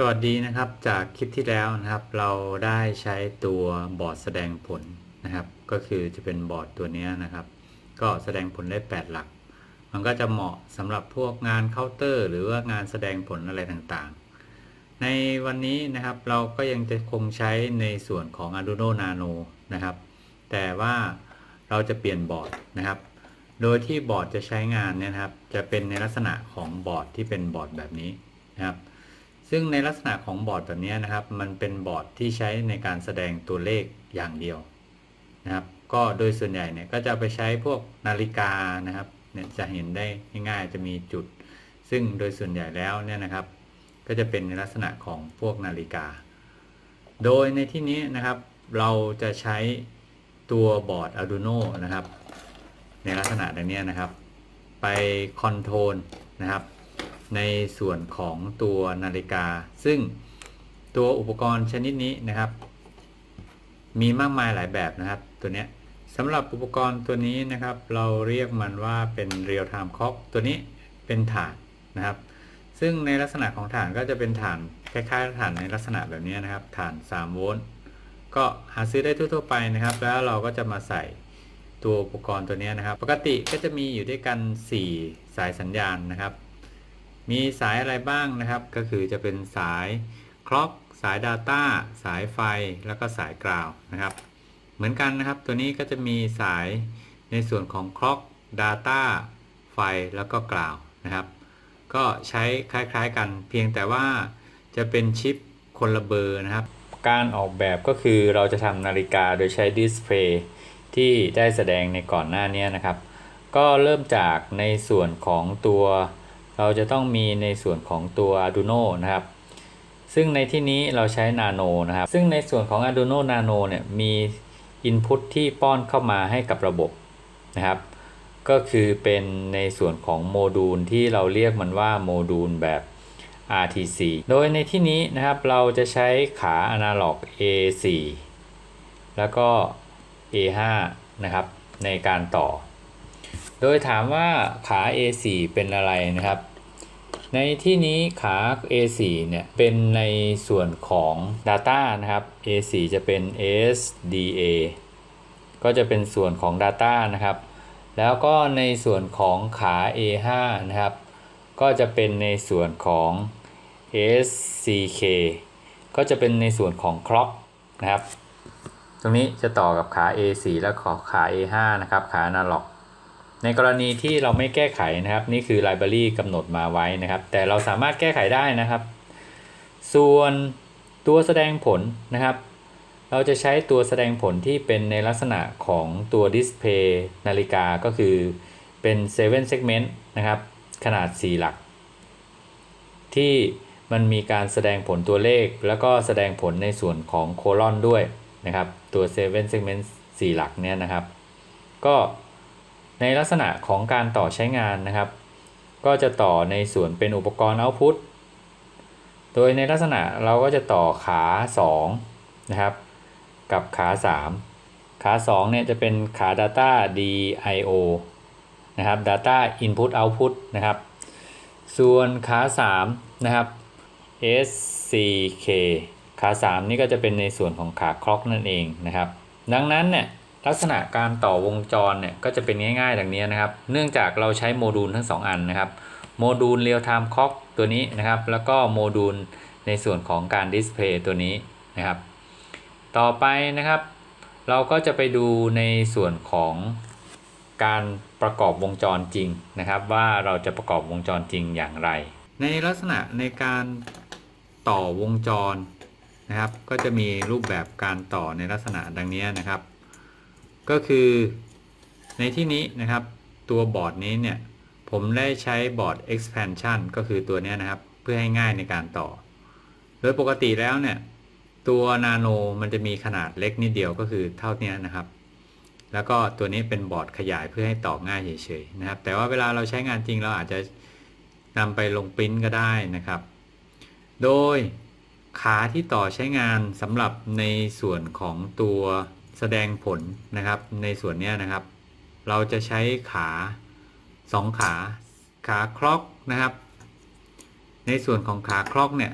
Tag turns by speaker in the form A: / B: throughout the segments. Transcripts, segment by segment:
A: สวัสดีนะครับจากคลิปที่แล้วนะครับ เราได้ใช้ตัวบอร์ดแสดงผลนะครับ ก็คือจะเป็นบอร์ดตัวนี้นะครับ ก็แสดงผลได้ 8 หลัก มันก็จะเหมาะสำหรับพวกงานเคาน์เตอร์ หรือว่างานแสดงผลอะไรต่างๆ ในวันนี้นะครับเราก็ยังจะคงใช้ในส่วนของ Arduino Nano นะครับ แต่ว่าเราจะเปลี่ยนบอร์ดนะครับ โดยที่บอร์ดจะใช้งานเนี่ยนะครับจะเป็นในลักษณะของบอร์ดที่เป็นบอร์ดแบบนี้นะครับ ซึ่งในลักษณะของบอร์ดแบบนี้นะครับ มันเป็นบอร์ดที่ใช้ในการแสดงตัวเลขอย่างเดียวนะครับ ก็โดยส่วนใหญ่เนี่ยก็จะไปใช้พวกนาฬิกานะครับเนี่ยจะเห็นได้ง่ายๆจะมีจุด ซึ่งโดยส่วนใหญ่แล้วเนี่ยนะครับ ก็จะเป็นในลักษณะของพวกนาฬิกา โดยในที่นี้นะครับ เราจะใช้ตัวบอร์ด Arduino นะครับ ในลักษณะดังนี้นะครับ ไปคอนโทรลนะครับ ในส่วนของตัวนาฬิกา ซึ่งตัวอุปกรณ์ชนิดนี้นะครับ มีมากมายหลายแบบนะครับ ตัวเนี้ยสำหรับอุปกรณ์ตัวนี้นะครับ เราเรียกมันว่าเป็น real time clock ตัวนี้เป็นฐานนะครับ ซึ่งในลักษณะของฐานก็จะเป็นฐานคล้ายๆฐานในลักษณะแบบนี้นะครับ ฐาน 3 โวลต์ก็หาซื้อได้ทั่วๆไปนะครับ แล้วเราก็จะมาใส่ตัวอุปกรณ์ตัวนี้นะครับ ปกติก็จะมีอยู่ด้วยกัน 4 สายสัญญาณนะครับ มีสายอะไรบ้างนะครับ ก็คือจะเป็นสายคล็อกสาย Data สายไฟแล้วก็สายกราวนะครับ เหมือนกันนะครับ ตัวนี้ก็จะมีสายในส่วนของคล็อก Data ไฟแล้วก็กราวนะครับ ก็ใช้คล้ายๆกัน เพียงแต่ว่าจะเป็นชิปคนละเบอร์นะครับ การออกแบบก็คือเราจะทำนาฬิกาโดยใช้ดิสเพลย์ที่ได้แสดงในก่อนหน้านี้นะครับ ก็เริ่มจากในส่วนของตัว เราจะต้องมีในส่วนของตัว Arduino นะครับ ซึ่งในที่นี้เราใช้ Nano นะครับ ซึ่งในส่วนของ Arduino Nano เนี่ยมี Input ที่ป้อนเข้ามาให้กับระบบนะครับ ก็คือเป็นในส่วนของโมดูลที่เราเรียกมันว่าโมดูลแบบ RTC โดยในที่นี้นะครับเราจะใช้ขา Analog A4 แล้วก็ A5 นะครับในการต่อ โดยถามว่าขา A4 เป็นอะไรนะครับ ในที่นี้ขา A4 เนี่ยเป็นในส่วนของ Data นะครับ A4 จะเป็น SDA ก็จะเป็นส่วนของ Data นะครับ แล้วก็ในส่วนของขา A5 นะครับ ก็จะเป็นในส่วนของ SCK ก็จะเป็นในส่วนของ Clock นะครับ ตรงนี้จะต่อกับขา A4 และขอขา A5 นะครับ ขา Analog ในกรณีที่เราไม่แก้ไขนะครับ นี่คือ Library กำหนดมาไว้นะครับ แต่เราสามารถแก้ไขได้นะครับ ส่วนตัวแสดงผลนะครับ เราจะใช้ตัวแสดงผลที่เป็นในลักษณะของตัวดิสเพย์นาฬิกาก็คือเป็น 7 segment นะครับ ขนาด 4 หลัก ที่มันมีการแสดงผลตัวเลข แล้วก็แสดงผลในส่วนของโคลอนด้วยนะครับ ตัว 7 segment 4 หลักเนี่ยนะครับ ก็ ในลักษณะของการต่อใช้งานนะครับ ก็จะต่อในส่วนเป็นอุปกรณ์ output โดยในลักษณะเราก็จะต่อขา2นะครับ กับขา 3 ขา 2 เนี่ยจะเป็นขา data DIO นะครับ data input output นะครับ ส่วนขา3นะครับ SCK ขา 3 นี่ก็จะเป็นในส่วนของขาคล็อกนั่นเองนะครับ ดังนั้นเนี่ย ลักษณะการต่อวงจรเนี่ยก็จะเป็นง่ายๆดังนี้นะครับ เนื่องจากเราใช้โมดูลทั้ง 2 อันนะครับ โมดูล real time clock ตัวนี้นะครับ แล้วก็โมดูลในส่วนของการดิสเพย์ตัวนี้นะครับ ต่อไปนะครับ เราก็จะไปดูในส่วนของการประกอบวงจรจริงนะครับ ว่าเราจะประกอบวงจรจริงอย่างไร ในลักษณะในการต่อวงจรนะครับ ก็จะมีรูปแบบการต่อในลักษณะดังนี้นะครับ ก็คือในที่นี้นะครับตัวบอร์ดนี้เนี่ยผมได้ใช้บอร์ด expansion ก็คือตัวนี้นะครับ เพื่อให้ง่ายในการต่อ โดยปกติแล้วเนี่ย ตัวนาโนมันจะมีขนาดเล็กนิดเดียวก็คือเท่านี้นะครับ แล้วก็ตัวนี้เป็นบอร์ดขยายเพื่อให้ต่อง่ายเฉยๆนะครับ แต่ว่าเวลาเราใช้งานจริงเราอาจจะนำไปลงปริ้นก็ได้นะครับ โดยขาที่ต่อใช้งานสำหรับในส่วนของตัว แสดงผลนะครับในส่วนนี้นะครับ เราจะใช้ขาสองขาขาคล็อกนะครับ ในส่วนของขาคล็อกเนี่ย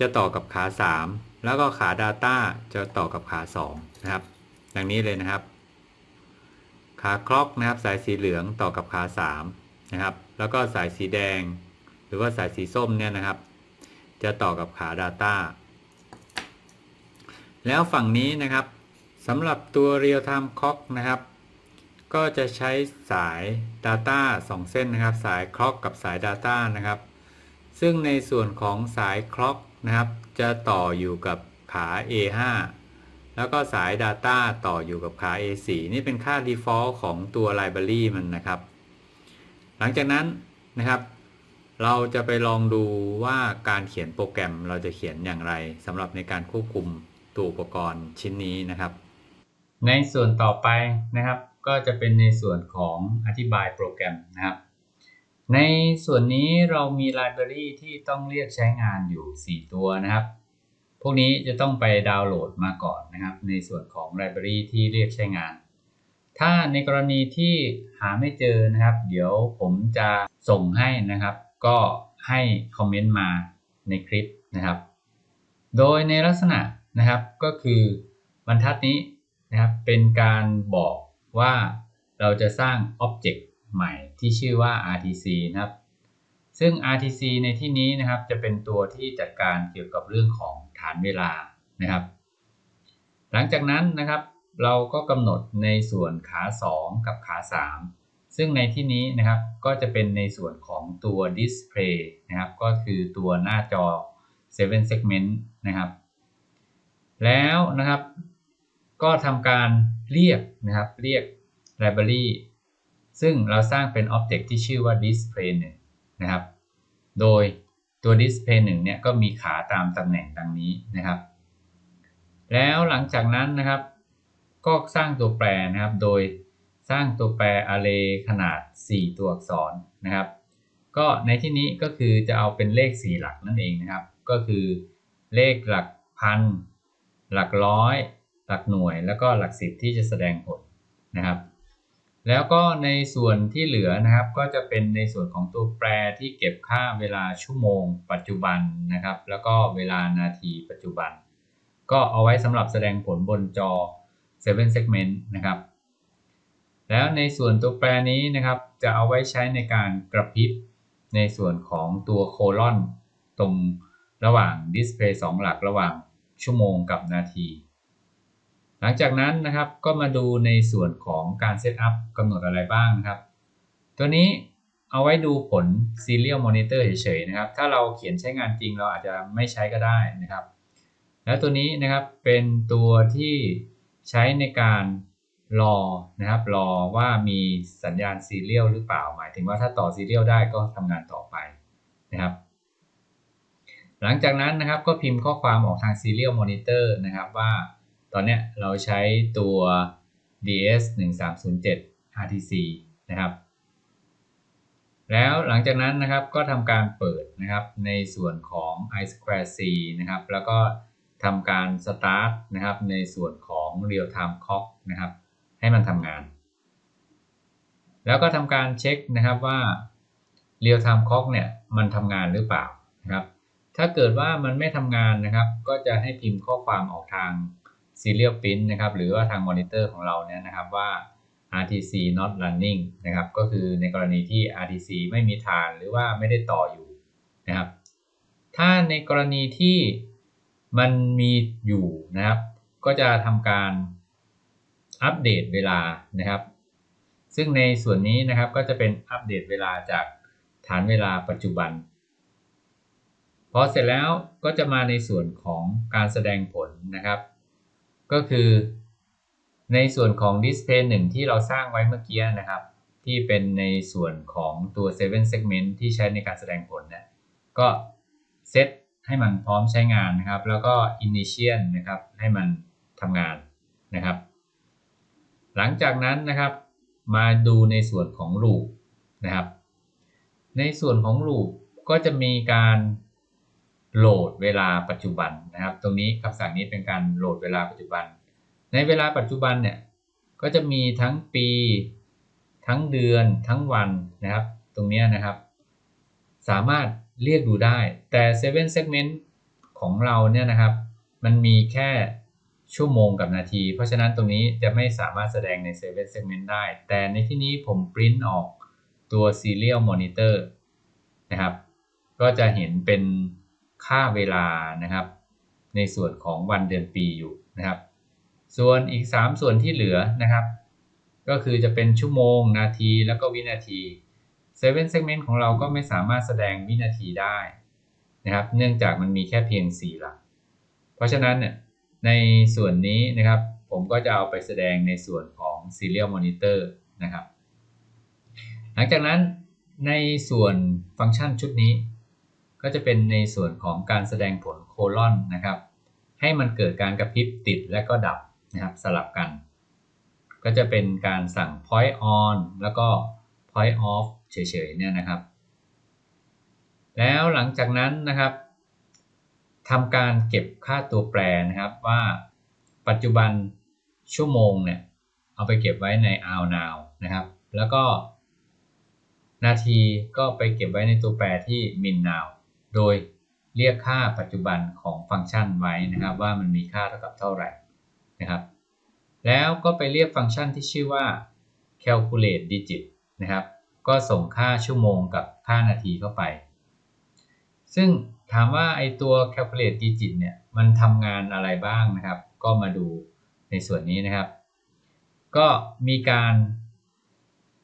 A: จะต่อกับขา 3 แล้วก็ขา Data จะต่อกับขา 2 นะครับ ดังนี้เลยนะครับ ขาคล็อกนะครับสายสีเหลืองต่อกับขา3นะครับ แล้วก็สายสีแดง หรือว่าสายสีส้มเนี่ยนะครับ จะต่อกับขา Data แล้วฝั่งนี้นะครับ สำหรับตัว Real Time Clock นะครับ ก็จะใช้สาย Data 2 เส้นนะครับ สาย Clock กับสาย Data นะครับ ซึ่งในส่วนของสาย Clock นะครับ จะต่ออยู่กับขา A5 แล้วก็สาย Data ต่ออยู่กับขา A4 นี่เป็นค่า default ของตัว Library มันนะครับ หลังจากนั้นนะครับ เราจะไปลองดูว่าการเขียนโปรแกรมเราจะเขียนอย่างไรสำหรับในการควบคุมตัวอุปกรณ์ชิ้นนี้นะครับ ในส่วนต่อไปนะครับ ก็จะเป็นในส่วนของอธิบายโปรแกรมนะครับ ในส่วนนี้เรามีไลบรารีที่ต้องเรียกใช้งานอยู่ 4 ตัวนะครับ พวกนี้จะต้องไปดาวน์โหลดมาก่อนนะครับ ในส่วนของไลบรารีที่เรียกใช้งาน ถ้าในกรณีที่หาไม่เจอนะครับ เดี๋ยวผมจะส่งให้นะครับ ก็ให้คอมเมนต์มาในคลิปนะครับ โดยในลักษณะนะครับก็คือบรรทัดนี้ นะครับเป็นการบอกว่าเราจะสร้าง Object ใหม่ที่ชื่อว่า RTC นะครับ ซึ่ง RTC ในที่นี้นะครับจะเป็นตัวที่จัดการเกี่ยวกับเรื่องของฐานเวลานะครับ หลังจากนั้นนะครับเราก็กำหนดในส่วนขา 2 กับขา 3 ซึ่งในที่นี้นะครับก็จะเป็นในส่วนของตัว Display นะครับ ก็คือตัวหน้าจอ 7 segment นะครับ แล้วนะครับ ก็ทำการเรียกนะครับ เรียก library ซึ่งเราสร้างเป็น object ที่ชื่อว่า display 1นะครับ โดยตัว display 1เนี่ยก็มีขาตามตำแหน่งดังนี้นะครับ แล้วหลังจากนั้นนะครับ ก็สร้างตัวแปรนะครับ โดยสร้างตัวแปร array ขนาด 4 ตัวอักษรนะครับ ก็ในที่นี้ก็คือจะเอาเป็นเลข 4 หลักนั่นเองนะครับ ก็คือเลขหลักพันหลักร้อย หลักหน่วยแล้วก็หลักสิบที่จะแสดงผลนะครับ แล้วก็ในส่วนที่เหลือนะครับ ก็จะเป็นในส่วนของตัวแปรที่เก็บค่าเวลาชั่วโมง ปัจจุบันนะครับ แล้วก็เวลานาทีปัจจุบัน ก็เอาไว้สำหรับแสดงผลบนจอ7 segment นะครับ แล้วในส่วนตัวแปรนี้นะครับ จะเอาไว้ใช้ในการกระพริบในส่วนของตัวโคลอนตรงระหว่างดิสเพย์2หลักระหว่างชั่วโมงกับนาที หลังจากนั้นนะครับก็มาดูในส่วนของการเซตอัพกำหนดอะไรบ้างนะครับ ตัวนี้เอาไว้ดูผล Serial Monitor เฉยๆนะครับ ถ้าเราเขียนใช้งานจริงเราอาจจะไม่ใช้ก็ได้นะครับ แล้วตัวนี้นะครับเป็นตัวที่ใช้ในการรอนะครับรอว่ามีสัญญาณซีเรียลหรือเปล่า หมายถึงว่าถ้าต่อซีเรียลได้ก็ทำงานต่อไปนะครับ หลังจากนั้นนะครับก็พิมพ์ข้อความออกทาง Serial Monitor นะครับว่า ตอนนี้เราใช้ตัว DS 1307 RTC นะครับ แล้วหลังจากนั้นนะครับก็ทำการเปิดนะครับในส่วนของ i square c นะครับ แล้วก็ทำการ start นะครับในส่วนของ real time clock นะครับ ให้มันทำงาน แล้วก็ทำการเช็คนะครับว่า real time clock เนี่ยมันทำงานหรือเปล่านะครับ ถ้าเกิดว่ามันไม่ทำงานนะครับ ก็จะให้พิมพ์ข้อความออกทาง serial print นะครับหรือว่าทางมอนิเตอร์ของเราเนี่ยนะครับว่า RTC not running นะครับก็คือในกรณีที่ RTC ไม่มีฐานหรือว่าไม่ได้ต่ออยู่นะครับถ้าในกรณีที่มันมีอยู่นะครับ ก็จะทำการอัปเดตเวลานะครับ ซึ่งในส่วนนี้นะครับก็จะเป็นอัปเดตเวลาจากฐานเวลาปัจจุบันพอเสร็จแล้วก็จะมาในส่วนของการแสดงผลนะครับ ก็คือในส่วนของ Display 1 ที่เราสร้างไว้เมื่อกี้นะครับ ที่เป็นในส่วนของตัว 7 segment ที่ใช้ในการแสดงผลเนี่ยก็เซตให้มันพร้อมใช้งานนะครับ แล้วก็ initial นะครับ ให้มันทำงานนะครับ หลังจากนั้นนะครับมาดูในส่วนของ loop นะครับ ในส่วนของ loop ก็จะมีการ โหลดเวลาปัจจุบันนะครับ ตรงนี้คำสั่งนี้เป็นการโหลดเวลาปัจจุบัน ในเวลาปัจจุบันเนี่ยก็จะมีทั้งปี ทั้งเดือน ทั้งวันนะครับ ตรงนี้นะครับ สามารถเรียกดูได้ แต่ 7 segment
B: ของเราเนี่ยนะครับ มันมีแค่ชั่วโมงกับนาที เพราะฉะนั้นตรงนี้จะไม่สามารถแสดงใน 7 segment ได้ แต่ในที่นี้ผมปริ้นออกตัว serial monitor นะครับ ก็จะเห็นเป็น ค่าเวลานะครับ ในส่วนของวันเดือนปีอยู่นะครับ ส่วนอีก 3 ส่วนที่เหลือนะครับ ก็คือจะเป็นชั่วโมง นาทีแล้วก็วินาที7 segment ของเราก็ไม่สามารถแสดงวินาทีได้นะครับ เนื่องจากมันมีแค่เพียง 4 หลัก เพราะฉะนั้นเนี่ยในส่วนนี้นะครับ ผมก็จะเอาไปแสดงในส่วนของ serial monitor นะครับ หลังจากนั้นในส่วนฟังก์ชันชุดนี้ ก็จะเป็นในส่วนของการแสดงผลโคลอนนะครับ ให้มันเกิดการกระพริบติดและก็ดับนะครับสลับกัน ก็จะเป็นการสั่ง point on แล้วก็ point off เฉยๆเนี่ยนะครับ แล้วหลังจากนั้นนะครับทำการเก็บค่าตัวแปรนะครับว่าปัจจุบันชั่วโมงเนี่ยเอาไปเก็บไว้ใน hour now นะครับ แล้วก็นาทีก็ไปเก็บไว้ในตัวแปรที่ min now โดยเรียกค่าปัจจุบันของฟังก์ชันไว้นะครับว่ามันมีค่าเท่ากับเท่าไหร่นะครับ แล้วก็ไปเรียกฟังก์ชันที่ชื่อว่า calculate digit นะครับก็ส่งค่าชั่วโมงกับค่านาทีเข้าไป ซึ่งถามว่าไอตัว calculate digit เนี่ยมันทำงานอะไรบ้างนะครับ ก็มาดูในส่วนนี้นะครับ ก็มีการ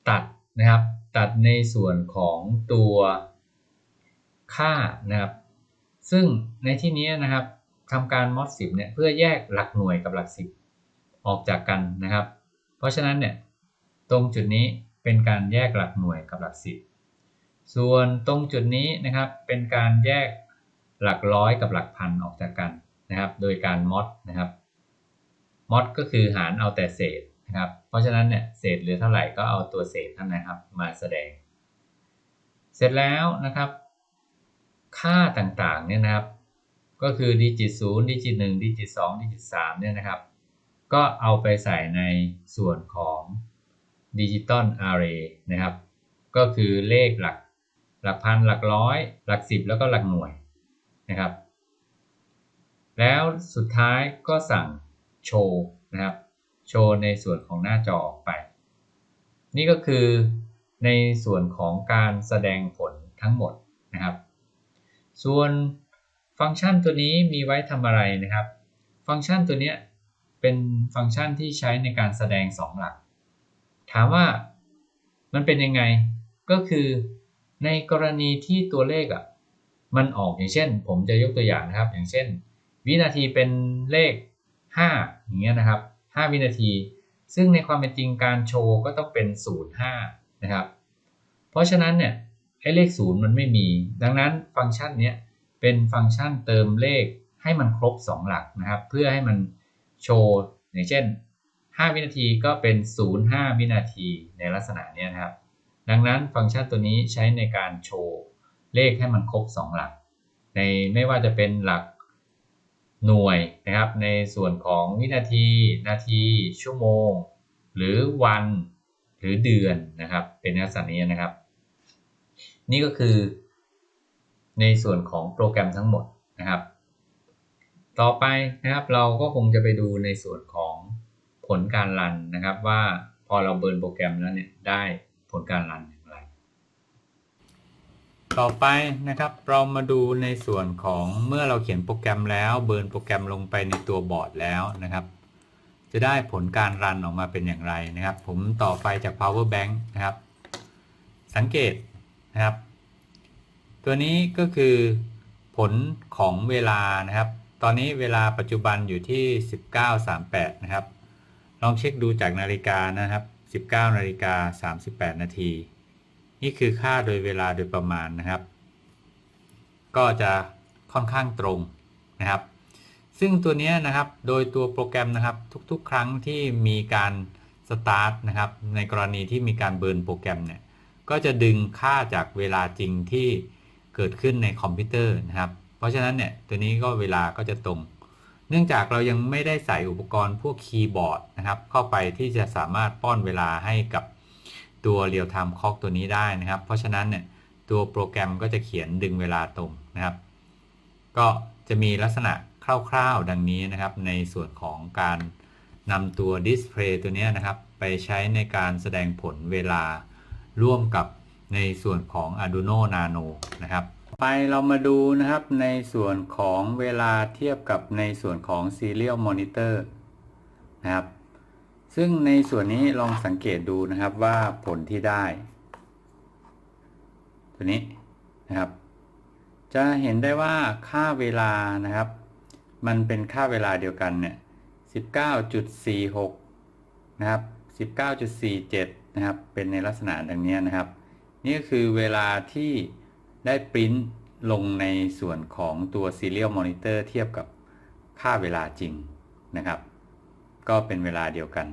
B: ตัดนะครับ ตัดในส่วนของตัว ค่านะครับ ซึ่งในที่นี้นะครับทำการ mod 10เนี่ยเพื่อแยกหลักหน่วยกับหลัก10ออกจากกันนะครับ เพราะฉะนั้นเนี่ยตรงจุดนี้เป็นการแยกหลักหน่วยกับหลัก10ส่วนตรงจุดนี้นะครับเป็นการแยกหลักร้อยกับหลักพันออกจากกันนะครับ โดยการ mod นะครับ mod ก็คือหารเอาแต่เศษนะครับ เพราะฉะนั้นเนี่ยเศษเหลือเท่าไหร่ก็เอาตัวเศษนั่นนะครับ มาแสดง เสร็จแล้วนะครับ ค่าต่างๆเนี่ยนะครับ ก็คือดิจิต0ดิจิต1ดิจิต2ดิจิต3เนี่ยนะครับ ก็เอาไปใส่ในส่วนของดิจิตอลอาร์เรย์นะครับ ก็คือเลขหลักหลักพันหลักร้อย หลักสิบแล้วก็หลักหน่วยนะครับ แล้วสุดท้ายก็สั่งโชว์นะครับ โชว์ในส่วนของหน้าจอออกไป นี่ก็คือในส่วนของการแสดงผลทั้งหมดนะครับ ส่วนฟังก์ชันตัวนี้มีไว้ทำอะไรนะครับ ฟังก์ชันตัวนี้เป็นฟังก์ชันที่ใช้ในการแสดง 2 หลัก ถามว่ามันเป็นยังไง ก็คือในกรณีที่ตัวเลขอะมันออกอย่างเช่น ผมจะยกตัวอย่างนะครับ อย่างเช่น วินาทีเป็นเลข 5 อย่างเงี้ยนะครับ 5 วินาที ซึ่งในความเป็นจริงการโชว์ก็ต้องเป็น 05 นะครับ เพราะฉะนั้นเนี่ย เลข 0 มันไม่มี ดังนั้นฟังก์ชันนี้เป็นฟังก์ชันเติมเลขให้มันครบ 2 หลักนะครับ เพื่อให้มันโชว์อย่างเช่น 5 วินาทีก็เป็น 05 วินาทีในลักษณะนี้นะครับ ดังนั้นฟังก์ชันตัวนี้ใช้ในการโชว์เลขให้มันครบ 2 หลัก ในไม่ว่าจะเป็นหลักหน่วยนะครับ ในส่วนของวินาที นาที ชั่วโมง หรือวัน หรือเดือนนะครับ เป็นลักษณะนี้นะครับ นี่ก็คือในส่วนของโปรแกรมทั้งหมดนะครับ ต่อไปนะครับเราก็คงจะไปดูในส่วนของผลการรันนะครับว่าพอเราเบิร์นโปรแกรมแล้วเนี่ยได้ผลการรันอย่างไร
A: ต่อไปนะครับเรามาดูในส่วนของเมื่อเราเขียนโปรแกรมแล้วเบิร์นโปรแกรมลงไปในตัวบอร์ดแล้วนะครับ จะได้ผลการรันออกมาเป็นอย่างไรนะครับ ผมต่อไฟจาก power bank นะครับ สังเกต นะครับ ตัวนี้ก็คือผลของเวลานะครับ ตอนนี้เวลาปัจจุบันอยู่ที่ 19.38 นะครับ ลองเช็คดูจากนาฬิกานะครับ 19นาฬิกา38 นาที นี่คือค่าโดยเวลาโดยประมาณนะครับ ก็จะค่อนข้างตรงนะครับ ซึ่งตัวนี้นะครับโดยตัวโปรแกรมนะครับทุกๆ ครั้งที่มีการสตาร์ทนะครับในกรณีที่มีการเบิร์นโปรแกรมเนี่ย ก็จะดึงค่าจากเวลาจริงที่เกิดขึ้นในคอมพิวเตอร์นะครับ เพราะฉะนั้นเนี่ยตัวนี้ก็เวลาก็จะตรง เนื่องจากเรายังไม่ได้ใส่อุปกรณ์พวกคีย์บอร์ดนะครับเข้าไปที่จะสามารถป้อนเวลาให้กับตัวเรียลไทม์คล็อกตัวนี้ได้นะครับ เพราะฉะนั้นเนี่ยตัวโปรแกรมก็จะเขียนดึงเวลาตรงนะครับ ก็จะมีลักษณะคร่าวๆดังนี้นะครับ ในส่วนของการนำตัวดิสเพลย์ตัวนี้นะครับ ไปใช้ในการแสดงผลเวลา ร่วมกับในส่วนของ Arduino Nano นะครับ ไปเรามาดูนะครับในส่วนของเวลาเทียบกับในส่วนของ Serial Monitor นะครับ ซึ่งในส่วนนี้ลองสังเกตดูนะครับว่าผลที่ได้ ตัวนี้นะครับ จะเห็นได้ว่าค่าเวลานะครับ มันเป็นค่าเวลาเดียวกันเนี่ย19.46 นะครับ 19.47 นะครับ เป็นในลักษณะดังนี้นะครับ นี่ก็คือเวลาที่ได้ปริ้นลงในส่วนของตัว Serial Monitor เทียบกับค่าเวลาจริงนะครับ ก็เป็นเวลาเดียวกัน